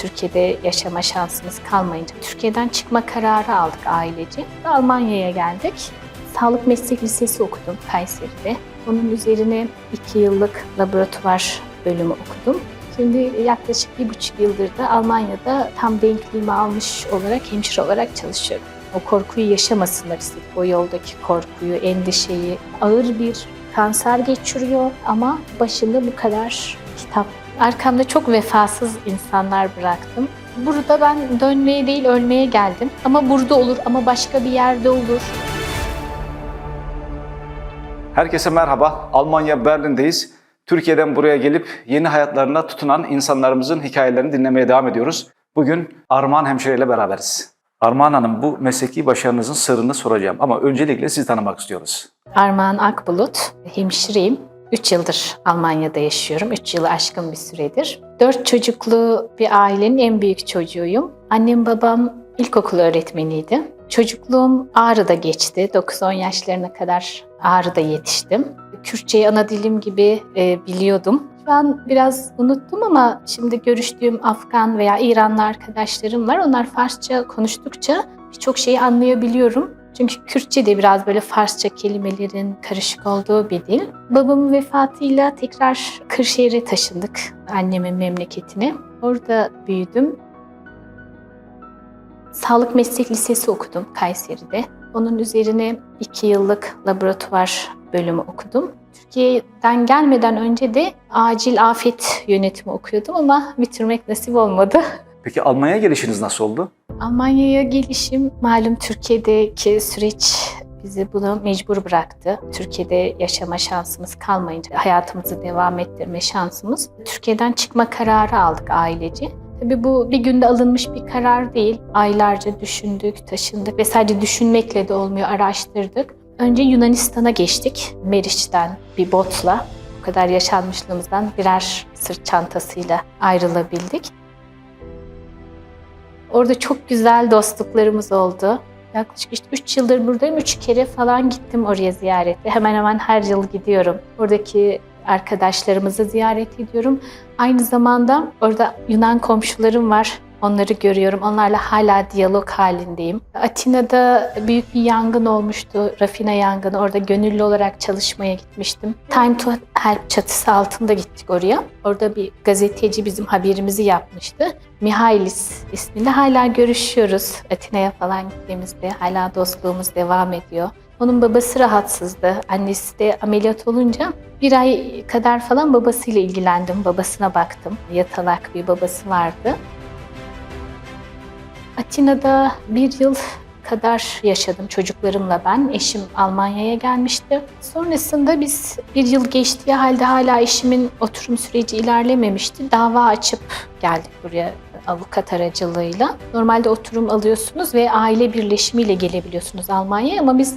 Türkiye'de yaşama şansımız kalmayınca Türkiye'den çıkma kararı aldık ailece. Almanya'ya geldik. Sağlık Meslek Lisesi okudum Kayseri'de. Onun üzerine iki yıllık laboratuvar bölümü okudum. Şimdi yaklaşık bir buçuk yıldır da Almanya'da tam denkliğimi almış olarak hemşire olarak çalışıyorum. O korkuyu yaşamasınlar istedik. O yoldaki korkuyu, endişeyi. Ağır bir kanser geçiriyor ama başında bu kadar kitap. Arkamda çok vefasız insanlar bıraktım. Burada ben dönmeye değil ölmeye geldim. Ama burada olur ama başka bir yerde olur. Herkese merhaba. Almanya Berlin'deyiz. Türkiye'den buraya gelip yeni hayatlarına tutunan insanlarımızın hikayelerini dinlemeye devam ediyoruz. Bugün Armağan Hemşire ile beraberiz. Armağan Hanım bu mesleki başarınızın sırrını soracağım ama öncelikle sizi tanımak istiyoruz. Armağan Akbulut, hemşireyim. 3 yıldır Almanya'da yaşıyorum. 3 yılı aşkın bir süredir. 4 çocuklu bir ailenin en büyük çocuğuyum. Annem babam ilkokul öğretmeniydi. Çocukluğum Ağrı'da geçti. 9-10 yaşlarına kadar Ağrı'da yetiştim. Kürtçeyi ana dilim gibi e, biliyordum. Şu an biraz unuttum ama şimdi görüştüğüm Afgan veya İranlı arkadaşlarım var. Onlar Farsça konuştukça birçok şeyi anlayabiliyorum. Çünkü Kürtçe de biraz böyle Farsça kelimelerin karışık olduğu bir dil. Babamın vefatıyla tekrar Kırşehir'e taşındık annemin memleketine. Orada büyüdüm. Sağlık Meslek Lisesi okudum Kayseri'de. Onun üzerine iki yıllık laboratuvar bölümü okudum. Türkiye'den gelmeden önce de acil afet yönetimi okuyordum ama bitirmek nasip olmadı. Peki Almanya'ya gelişiniz nasıl oldu? Almanya'ya gelişim malum Türkiye'deki süreç bizi bunu mecbur bıraktı. Türkiye'de yaşama şansımız kalmayınca hayatımızı devam ettirme şansımız. Türkiye'den çıkma kararı aldık ailece. Tabii bu bir günde alınmış bir karar değil. Aylarca düşündük, taşındık ve sadece düşünmekle de olmuyor, araştırdık. Önce Yunanistan'a geçtik. Meriç'ten bir botla. Bu kadar yaşanmışlığımızdan birer sırt çantasıyla ayrılabildik. Orada çok güzel dostluklarımız oldu. Yaklaşık işte 3 yıldır buradayım. 3 kere falan gittim oraya ziyarete. Hemen hemen her yıl gidiyorum. Oradaki arkadaşlarımızı ziyaret ediyorum. Aynı zamanda orada Yunan komşularım var. Onları görüyorum. Onlarla hala diyalog halindeyim. Atina'da büyük bir yangın olmuştu. Rafina yangını. Orada gönüllü olarak çalışmaya gitmiştim. Time to Help çatısı altında gittik oraya. Orada bir gazeteci bizim haberimizi yapmıştı. Mihailis isminde hala görüşüyoruz. Atina'ya falan gittiğimizde hala dostluğumuz devam ediyor. Onun babası rahatsızdı. Annesi de ameliyat olunca bir ay kadar falan babasıyla ilgilendim. Babasına baktım. Yatalak bir babası vardı. Atina'da bir yıl kadar yaşadım çocuklarımla ben. Eşim Almanya'ya gelmişti. Sonrasında biz bir yıl geçtiği halde hala eşimin oturum süreci ilerlememişti. Dava açıp geldik buraya avukat aracılığıyla. Normalde oturum alıyorsunuz ve aile birleşimiyle gelebiliyorsunuz Almanya'ya ama biz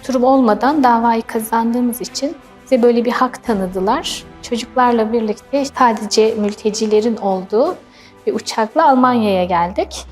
oturum olmadan davayı kazandığımız için bize böyle bir hak tanıdılar. Çocuklarla birlikte sadece mültecilerin olduğu bir uçakla Almanya'ya geldik.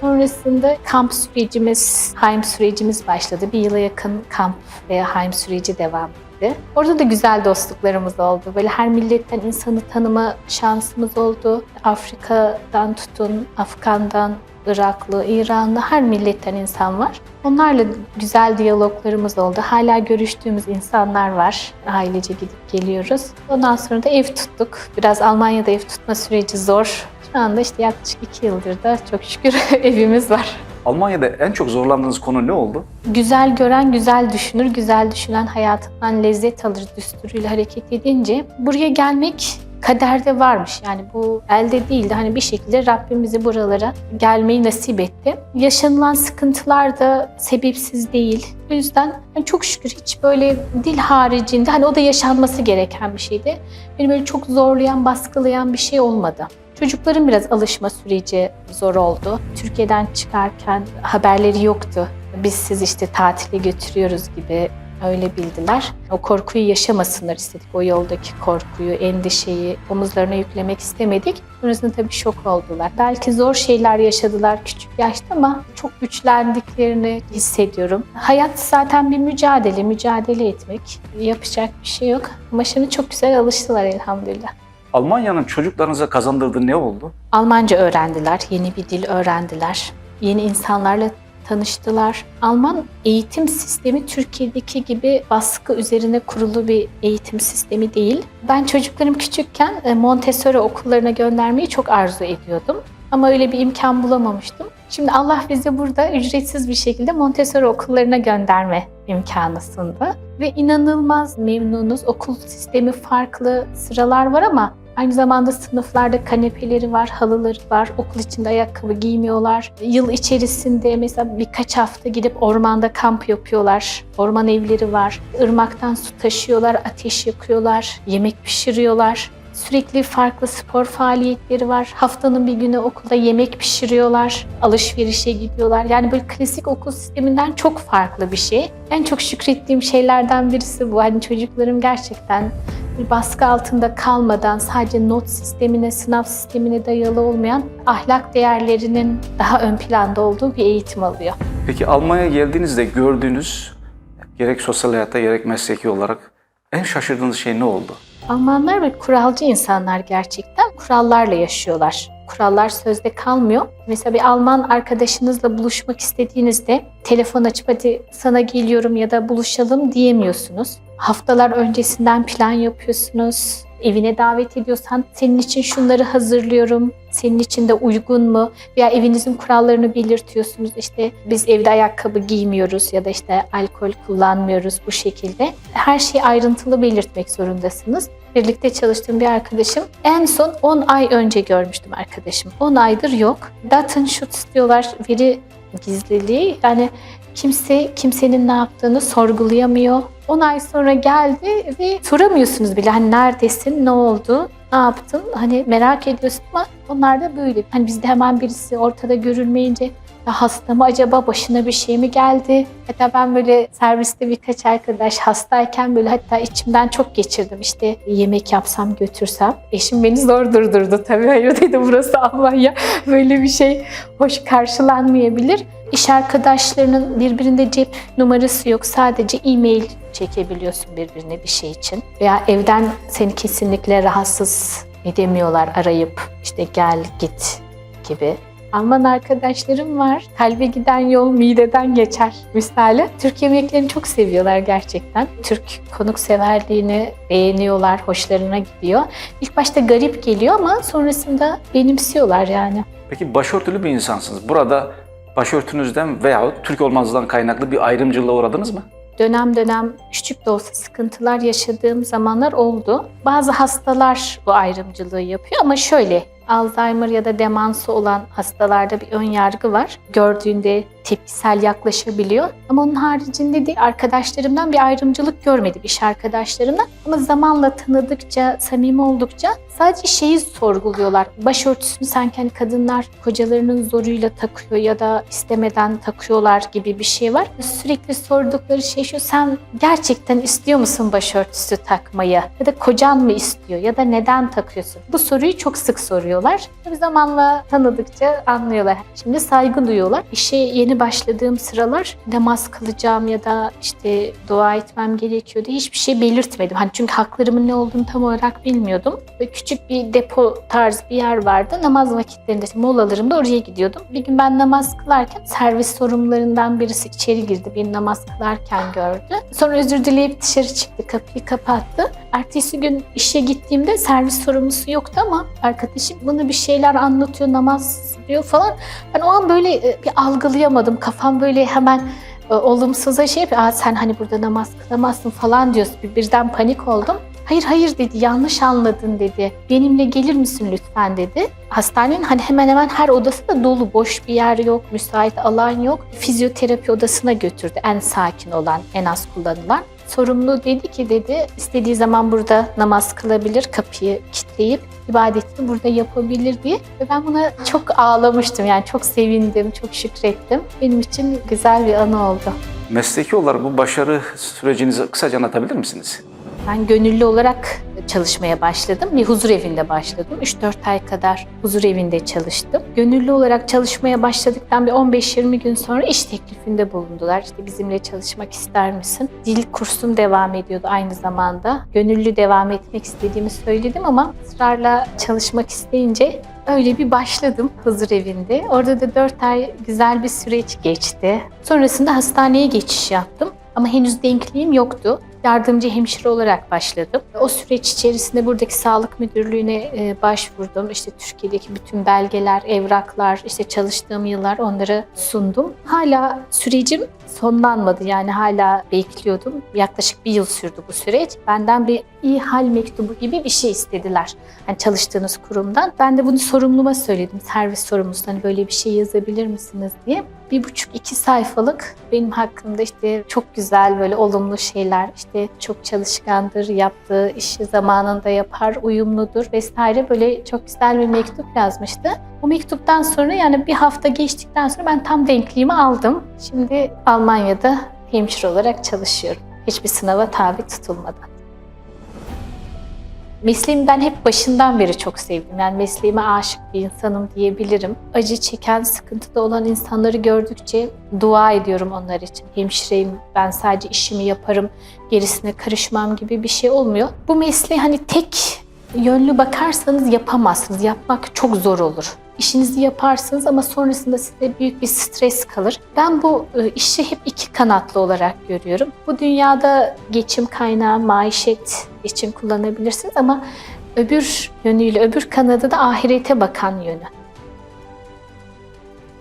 Sonrasında kamp sürecimiz, Haim sürecimiz başladı. Bir yıla yakın kamp ve Haim süreci devam etti. Orada da güzel dostluklarımız oldu. Böyle her milletten insanı tanıma şansımız oldu. Afrika'dan tutun, Afgan'dan, Iraklı, İranlı her milletten insan var. Onlarla güzel diyaloglarımız oldu. Hala görüştüğümüz insanlar var. Ailece gidip geliyoruz. Ondan sonra da ev tuttuk. Biraz Almanya'da ev tutma süreci zor. Şu anda işte yaklaşık iki yıldır da çok şükür evimiz var. Almanya'da en çok zorlandığınız konu ne oldu? Güzel gören güzel düşünür, güzel düşünen hayatından lezzet alır düsturuyla hareket edince buraya gelmek kaderde varmış. Yani bu elde değildi. Hani bir şekilde Rabbim bizi buralara gelmeyi nasip etti. Yaşanılan sıkıntılar da sebepsiz değil. O yüzden yani çok şükür hiç böyle dil haricinde hani o da yaşanması gereken bir şeydi. Beni böyle çok zorlayan, baskılayan bir şey olmadı. Çocukların biraz alışma süreci zor oldu. Türkiye'den çıkarken haberleri yoktu. Biz siz işte tatile götürüyoruz gibi öyle bildiler. O korkuyu yaşamasınlar istedik. O yoldaki korkuyu, endişeyi omuzlarına yüklemek istemedik. Sonrasında tabii şok oldular. Belki zor şeyler yaşadılar küçük yaşta ama çok güçlendiklerini hissediyorum. Hayat zaten bir mücadele, mücadele etmek. Yapacak bir şey yok. Ama şimdi çok güzel alıştılar elhamdülillah. Almanya'nın çocuklarınıza kazandırdığı ne oldu? Almanca öğrendiler, yeni bir dil öğrendiler. Yeni insanlarla tanıştılar. Alman eğitim sistemi Türkiye'deki gibi baskı üzerine kurulu bir eğitim sistemi değil. Ben çocuklarım küçükken e, Montessori okullarına göndermeyi çok arzu ediyordum. Ama öyle bir imkan bulamamıştım. Şimdi Allah bize burada ücretsiz bir şekilde Montessori okullarına gönderme imkanı sundu. Ve inanılmaz memnunuz. Okul sistemi farklı, sıralar var ama Aynı zamanda sınıflarda kanepeleri var, halıları var. Okul içinde ayakkabı giymiyorlar. Yıl içerisinde mesela birkaç hafta gidip ormanda kamp yapıyorlar. Orman evleri var. Irmaktan su taşıyorlar, ateş yakıyorlar, yemek pişiriyorlar. Sürekli farklı spor faaliyetleri var. Haftanın bir günü okulda yemek pişiriyorlar, alışverişe gidiyorlar. Yani böyle klasik okul sisteminden çok farklı bir şey. En çok şükrettiğim şeylerden birisi bu. Hani çocuklarım gerçekten bir baskı altında kalmadan sadece not sistemine, sınav sistemine dayalı olmayan ahlak değerlerinin daha ön planda olduğu bir eğitim alıyor. Peki Almanya'ya geldiğinizde gördüğünüz gerek sosyal hayatta gerek mesleki olarak en şaşırdığınız şey ne oldu? Almanlar ve kuralcı insanlar gerçekten kurallarla yaşıyorlar. Kurallar sözde kalmıyor. Mesela bir Alman arkadaşınızla buluşmak istediğinizde telefon açıp hadi sana geliyorum ya da buluşalım diyemiyorsunuz. Haftalar öncesinden plan yapıyorsunuz. Evine davet ediyorsan senin için şunları hazırlıyorum. Senin için de uygun mu? Veya evinizin kurallarını belirtiyorsunuz. İşte biz evde ayakkabı giymiyoruz ya da işte alkol kullanmıyoruz bu şekilde. Her şeyi ayrıntılı belirtmek zorundasınız. Birlikte çalıştığım bir arkadaşım en son 10 ay önce görmüştüm arkadaşım. 10 aydır yok. Datenschutz diyorlar veri gizliliği. Yani kimse kimsenin ne yaptığını sorgulayamıyor. 10 ay sonra geldi ve soramıyorsunuz bile hani neredesin, ne oldu, ne yaptın? Hani merak ediyorsun ama onlar da böyle. Hani bizde hemen birisi ortada görülmeyince ya hasta mı acaba başına bir şey mi geldi? Hatta ben böyle serviste birkaç arkadaş hastayken böyle hatta içimden çok geçirdim. İşte yemek yapsam götürsem. Eşim beni zor durdurdu tabii. Hayır dedi burası Almanya. Böyle bir şey hoş karşılanmayabilir. İş arkadaşlarının birbirinde cep numarası yok. Sadece e-mail çekebiliyorsun birbirine bir şey için. Veya evden seni kesinlikle rahatsız edemiyorlar arayıp işte gel git gibi. Alman arkadaşlarım var. Kalbe giden yol mideden geçer misali. Türk yemeklerini çok seviyorlar gerçekten. Türk konukseverliğini beğeniyorlar, hoşlarına gidiyor. İlk başta garip geliyor ama sonrasında benimsiyorlar yani. Peki başörtülü bir insansınız. Burada başörtünüzden veya Türk olmanızdan kaynaklı bir ayrımcılığa uğradınız mı? dönem dönem küçük de olsa sıkıntılar yaşadığım zamanlar oldu. Bazı hastalar bu ayrımcılığı yapıyor ama şöyle Alzheimer ya da demansı olan hastalarda bir ön yargı var. Gördüğünde tepkisel yaklaşabiliyor. Ama onun haricinde de arkadaşlarımdan bir ayrımcılık görmedim iş arkadaşlarımdan. Ama zamanla tanıdıkça, samimi oldukça sadece şeyi sorguluyorlar. Başörtüsünü sanki hani kadınlar kocalarının zoruyla takıyor ya da istemeden takıyorlar gibi bir şey var. Sürekli sordukları şey şu, sen gerçekten istiyor musun başörtüsü takmayı? Ya da kocan mı istiyor? Ya da neden takıyorsun? Bu soruyu çok sık soruyorlar. Tabii zamanla tanıdıkça anlıyorlar. Şimdi saygı duyuyorlar. İşe yeni başladığım sıralar namaz kılacağım ya da işte dua etmem gerekiyordu. Hiçbir şey belirtmedim. Hani çünkü haklarımın ne olduğunu tam olarak bilmiyordum. Ve küçük bir depo tarz bir yer vardı. Namaz vakitlerinde, molalarımda oraya gidiyordum. Bir gün ben namaz kılarken servis sorumlularından birisi içeri girdi. Beni namaz kılarken gördü. Sonra özür dileyip dışarı çıktı. Kapıyı kapattı. Ertesi gün işe gittiğimde servis sorumlusu yoktu ama arkadaşım bana bir şeyler anlatıyor, namaz diyor falan. Ben o an böyle e, bir algılayamadım. Kafam böyle hemen e, şey sen hani burada namaz kılamazsın falan diyorsun. Bir, birden panik oldum. Hayır hayır dedi yanlış anladın dedi. Benimle gelir misin lütfen dedi. Hastanenin hani hemen hemen her odası da dolu. Boş bir yer yok, müsait alan yok. Fizyoterapi odasına götürdü en sakin olan, en az kullanılan. Sorumlu dedi ki dedi istediği zaman burada namaz kılabilir, kapıyı kilitleyip ibadetini burada yapabilir diye. Ve ben buna çok ağlamıştım yani çok sevindim, çok şükrettim. Benim için güzel bir anı oldu. Mesleki olarak bu başarı sürecinizi kısaca anlatabilir misiniz? Ben gönüllü olarak çalışmaya başladım. Bir huzur evinde başladım. 3-4 ay kadar huzur evinde çalıştım. Gönüllü olarak çalışmaya başladıktan bir 15-20 gün sonra iş teklifinde bulundular. İşte bizimle çalışmak ister misin? Dil kursum devam ediyordu aynı zamanda. Gönüllü devam etmek istediğimi söyledim ama ısrarla çalışmak isteyince Öyle bir başladım huzur evinde. Orada da 4 ay güzel bir süreç geçti. Sonrasında hastaneye geçiş yaptım. Ama henüz denkliğim yoktu. Yardımcı hemşire olarak başladım. O süreç içerisinde buradaki sağlık müdürlüğüne e, başvurdum. İşte Türkiye'deki bütün belgeler, evraklar, işte çalıştığım yıllar onları sundum. Hala sürecim sonlanmadı yani hala bekliyordum. Yaklaşık bir yıl sürdü bu süreç. Benden bir iyi hal mektubu gibi bir şey istediler. Hani çalıştığınız kurumdan. Ben de bunu sorumluma söyledim. Servis sorumlusu hani böyle bir şey yazabilir misiniz diye. Bir buçuk iki sayfalık benim hakkımda işte çok güzel böyle olumlu şeyler işte çok çalışkandır, yaptığı işi zamanında yapar, uyumludur vesaire böyle çok güzel bir mektup yazmıştı. O mektuptan sonra yani bir hafta geçtikten sonra ben tam denkliğimi aldım. Şimdi Almanya'da hemşire olarak çalışıyorum. Hiçbir sınava tabi tutulmadan. Mesleğimi ben hep başından beri çok sevdim. Yani mesleğime aşık bir insanım diyebilirim. Acı çeken, sıkıntıda olan insanları gördükçe dua ediyorum onlar için. Hemşireyim, ben sadece işimi yaparım, gerisine karışmam gibi bir şey olmuyor. Bu mesleği hani tek yönlü bakarsanız yapamazsınız. Yapmak çok zor olur. İşinizi yaparsınız ama sonrasında size büyük bir stres kalır. Ben bu e, işi hep iki kanatlı olarak görüyorum. Bu dünyada geçim kaynağı, maişet için kullanabilirsiniz ama öbür yönüyle, öbür kanadı da ahirete bakan yönü.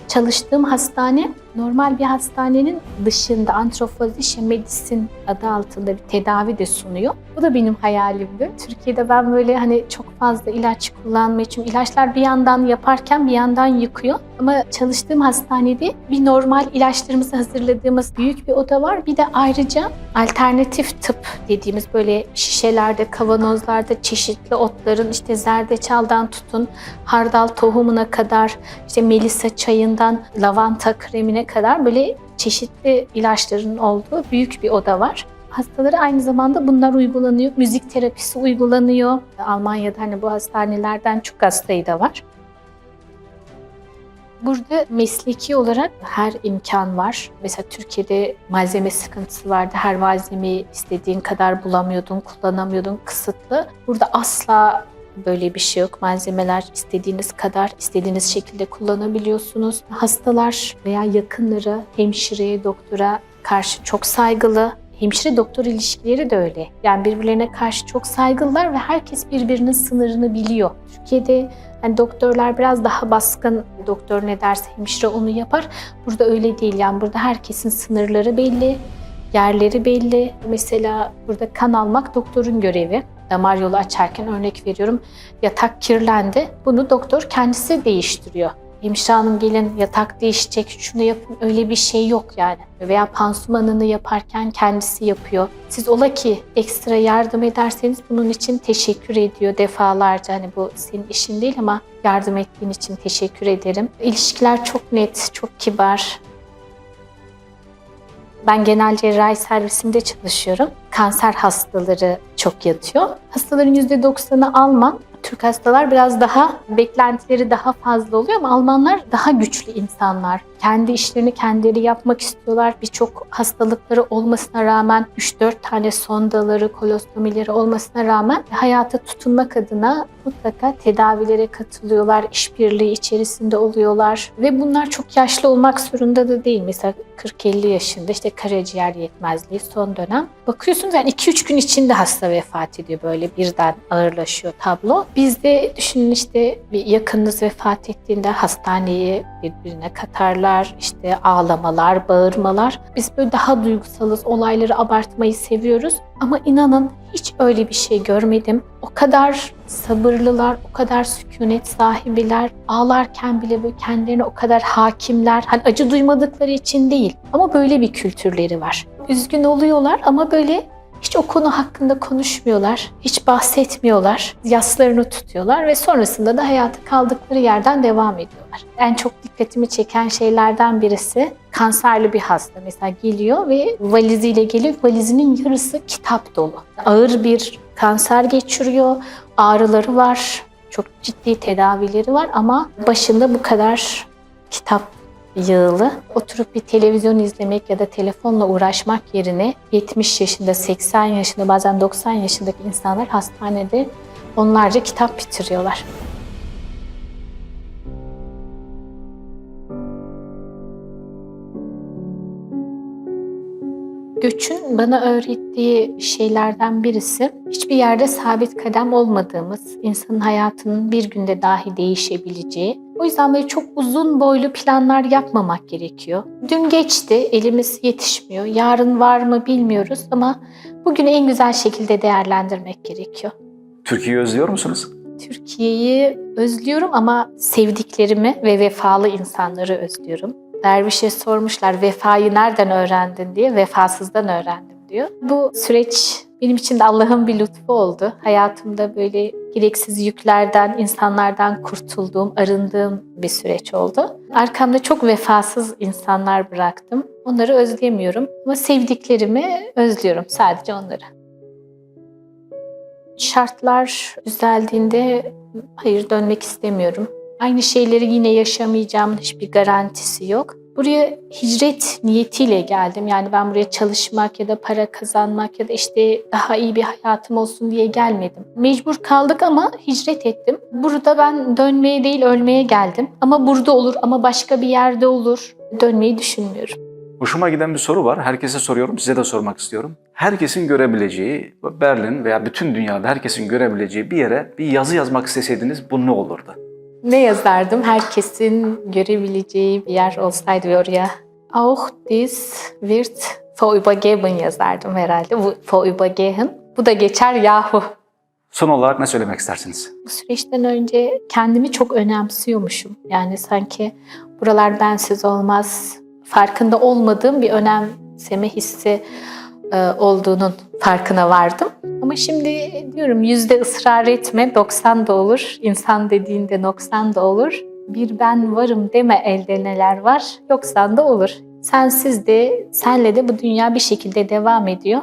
Çalıştığım hastane normal bir hastanenin dışında antrofozişe medisin adı altında bir tedavi de sunuyor. Bu da benim hayalimdi. Türkiye'de ben böyle hani çok fazla ilaç kullanmayı çünkü ilaçlar bir yandan yaparken bir yandan yıkıyor. Ama çalıştığım hastanede bir normal ilaçlarımızı hazırladığımız büyük bir oda var. Bir de ayrıca alternatif tıp dediğimiz böyle şişelerde, kavanozlarda çeşitli otların işte zerdeçaldan tutun hardal tohumuna kadar işte melisa çayından lavanta kremine kadar böyle çeşitli ilaçların olduğu büyük bir oda var. Hastalara aynı zamanda bunlar uygulanıyor. Müzik terapisi uygulanıyor. Almanya'da hani bu hastanelerden çok hastayı da var. Burada mesleki olarak her imkan var. Mesela Türkiye'de malzeme sıkıntısı vardı. Her malzemeyi istediğin kadar bulamıyordun, kullanamıyordun, kısıtlı. Burada asla böyle bir şey yok. Malzemeler istediğiniz kadar, istediğiniz şekilde kullanabiliyorsunuz. Hastalar veya yakınları hemşireye, doktora karşı çok saygılı. Hemşire doktor ilişkileri de öyle. Yani birbirlerine karşı çok saygılılar ve herkes birbirinin sınırını biliyor. Türkiye'de yani doktorlar biraz daha baskın. Doktor ne derse hemşire onu yapar. Burada öyle değil. Yani burada herkesin sınırları belli, yerleri belli. Mesela burada kan almak doktorun görevi. Damar yolu açarken örnek veriyorum yatak kirlendi. Bunu doktor kendisi değiştiriyor. Hemşire gelin yatak değişecek, şunu yapın öyle bir şey yok yani. Veya pansumanını yaparken kendisi yapıyor. Siz ola ki ekstra yardım ederseniz bunun için teşekkür ediyor defalarca. Hani bu senin işin değil ama yardım ettiğin için teşekkür ederim. İlişkiler çok net, çok kibar. Ben genel cerrahi servisinde çalışıyorum. Kanser hastaları çok yatıyor. Hastaların %90'ı Alman. Türk hastalar biraz daha beklentileri daha fazla oluyor ama Almanlar daha güçlü insanlar. Kendi işlerini kendileri yapmak istiyorlar. Birçok hastalıkları olmasına rağmen 3-4 tane sondaları, kolostomileri olmasına rağmen hayata tutunmak adına mutlaka tedavilere katılıyorlar, işbirliği içerisinde oluyorlar ve bunlar çok yaşlı olmak zorunda da değil. Mesela 40-50 yaşında işte karaciğer yetmezliği son dönem. Bakıyorsunuz yani 2-3 gün içinde hasta vefat ediyor böyle birden ağırlaşıyor tablo. Bizde düşünün işte bir yakınınız vefat ettiğinde hastaneyi birbirine katarlar, işte ağlamalar, bağırmalar. Biz böyle daha duygusalız, olayları abartmayı seviyoruz. Ama inanın hiç öyle bir şey görmedim. O kadar sabırlılar, o kadar sükunet sahibiler, ağlarken bile böyle kendilerine o kadar hakimler. Hani acı duymadıkları için değil ama böyle bir kültürleri var. Üzgün oluyorlar ama böyle Hiç o konu hakkında konuşmuyorlar, hiç bahsetmiyorlar, yaslarını tutuyorlar ve sonrasında da hayatı kaldıkları yerden devam ediyorlar. En çok dikkatimi çeken şeylerden birisi kanserli bir hasta mesela geliyor ve valiziyle geliyor. Valizinin yarısı kitap dolu. Ağır bir kanser geçiriyor, ağrıları var, çok ciddi tedavileri var ama başında bu kadar kitap yığılı. Oturup bir televizyon izlemek ya da telefonla uğraşmak yerine 70 yaşında, 80 yaşında, bazen 90 yaşındaki insanlar hastanede onlarca kitap bitiriyorlar. Göçün bana öğrettiği şeylerden birisi hiçbir yerde sabit kadem olmadığımız, insanın hayatının bir günde dahi değişebileceği. O yüzden böyle çok uzun boylu planlar yapmamak gerekiyor. Dün geçti, elimiz yetişmiyor. Yarın var mı bilmiyoruz ama bugünü en güzel şekilde değerlendirmek gerekiyor. Türkiye'yi özlüyor musunuz? Türkiye'yi özlüyorum ama sevdiklerimi ve vefalı insanları özlüyorum. Dervişe sormuşlar vefayı nereden öğrendin diye, vefasızdan öğrendim diyor. Bu süreç benim için de Allah'ın bir lütfu oldu. Hayatımda böyle gereksiz yüklerden, insanlardan kurtulduğum, arındığım bir süreç oldu. Arkamda çok vefasız insanlar bıraktım. Onları özleyemiyorum ama sevdiklerimi özlüyorum sadece onları. Şartlar düzeldiğinde hayır dönmek istemiyorum. Aynı şeyleri yine yaşamayacağımın hiçbir garantisi yok. Buraya hicret niyetiyle geldim. Yani ben buraya çalışmak ya da para kazanmak ya da işte daha iyi bir hayatım olsun diye gelmedim. Mecbur kaldık ama hicret ettim. Burada ben dönmeye değil ölmeye geldim. Ama burada olur ama başka bir yerde olur. Dönmeyi düşünmüyorum. Hoşuma giden bir soru var. Herkese soruyorum, size de sormak istiyorum. Herkesin görebileceği, Berlin veya bütün dünyada herkesin görebileceği bir yere bir yazı yazmak isteseydiniz bu ne olurdu? Ne yazardım? Herkesin görebileceği bir yer olsaydı ve oraya Auch dies wird vorübergehen yazardım herhalde. Bu vorübergehen. Bu da geçer yahu. Son olarak ne söylemek istersiniz? Bu süreçten önce kendimi çok önemsiyormuşum. Yani sanki buralar bensiz olmaz. Farkında olmadığım bir önemseme hissi olduğunun farkına vardım. Ama şimdi diyorum yüzde ısrar etme, 90 da olur. İnsan dediğinde 90 da olur. Bir ben varım deme elde neler var, yoksan da olur. Sensiz de, senle de bu dünya bir şekilde devam ediyor.